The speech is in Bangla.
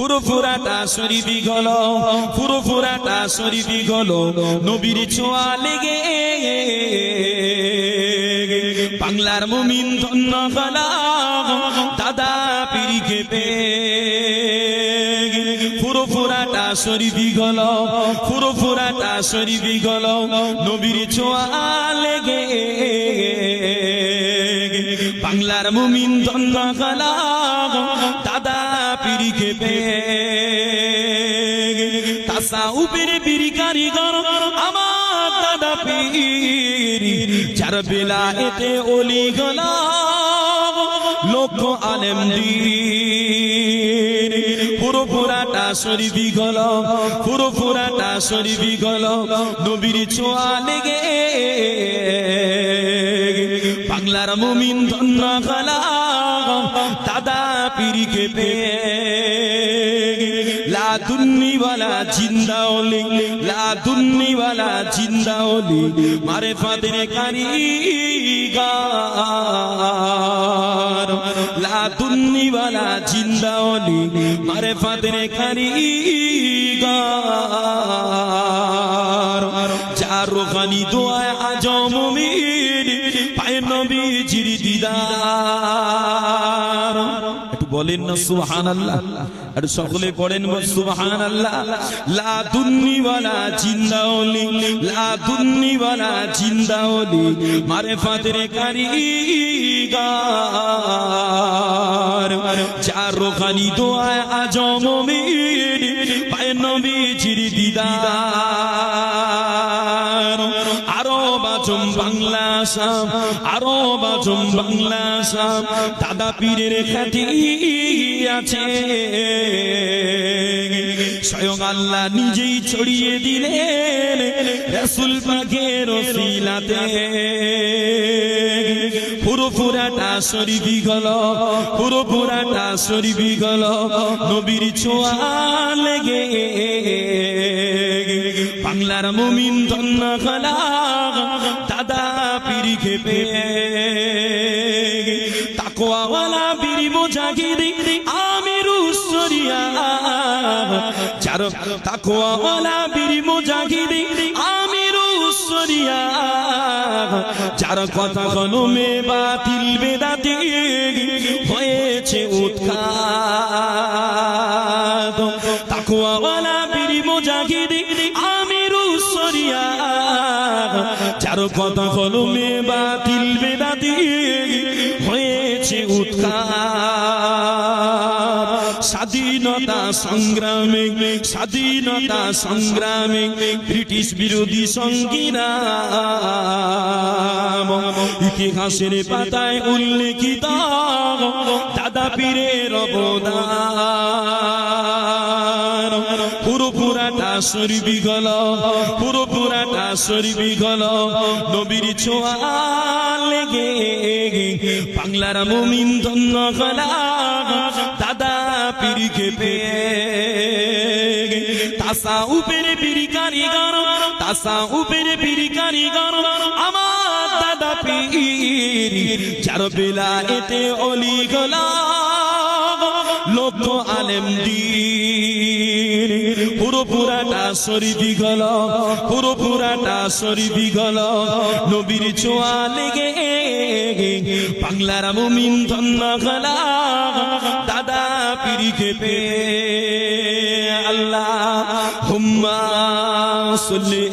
পুরো পুরাটা শরীফি গল পুরো পুরাটা শরীফি গল, নবীর ছোঁয়া লেগে। বাংলার মুমিন ধন্য গলা, দাদা পিরিকে পে পুরো পুরাটা শরীফি গল পুরো পুরাটা শরীফি গল, নবীর ছোঁয়া লেগে। বাংলার মুমিন ধন্য গলা পিরিকে তাসা উপরে বিড়ি কারিগর, আমার দাদা পীর চার বেলা এতে অলি গলা লক্ষ আলেম দিন। পুরো পুরাটা শরীফি গল পুরো পুরাটা শরীফি গল নবীর ছোঁয়া লেগে। বাংলার মুমিন ধন্য গলা দাদা পিড়ি পেয়ে। লা লা মারে ফাদের কারিগার। লা জিন্দা মারে ফাদের কারিগার। যার রোগানি দোয়ায় আজম মির পায় নবীজির বলেন না, সুবহানাল্লাহ। আর সকলে পড়েন ওয়ালা জিন্দা ওলি মারেফাতের কারিগার। চার রোখানি দোয়া আজম মুমিন পায় নবীজির দিদার। আরও বাজম বাংলা সাম, আরও বাজম বাংলা সাম। দাদা পীরের খ্যাতি আছে। স্বয়ং আল্লাহ নিজেই ছড়িয়ে দিলেন রসুল পাখের রসিলাতে পুরো পুরাটা শরীফি গল পুরো পুরাটা শরীফি গল, নবীর ছোঁয়া লেগে। বাংলার মুমিন ধন্য গলা দাদা খেপে তাকওয়ালা বিরি মোজাগিরি আমির উসরিয়া চার তাকওয়ালা বিরি মোজাগিরি আমির উসরিয়া চার কথা গনমে বাতিল বেদাতি হয়েছে উৎখাত। চার কথা গনমে বাতিল বেদাতি হয়েছে উৎখাত। স্বাধীনতা সংগ্রামে স্বাধীনতা সংগ্রামে ব্রিটিশ বিরোধী সংগ্রাম ইতিহাসের পাতায় উল্লেখিত দাদা পীরের অবদান। শরীফি গল পুরো পুরাটা শরীফি গল নবীর ছোঁয়া লেগে বাংলার মুমিন ধন্য গলা দাদা পীরকে তাসা উপরে পিরি কারিগর তাসা উপরে পিরি কারিগর আমার দাদা পীর চার বেলা এতে অলি গলা লক্ষ আলেম দিন। পুরো পুরাটা শরীফি গল পুরো পুরাটা শরীফি গল নবীর ছোঁয়া লেগে বাংলার মুমিন ধন্য গলা দাদা পিরিকে পে আল্লাহ হুম্মা সুল্লি।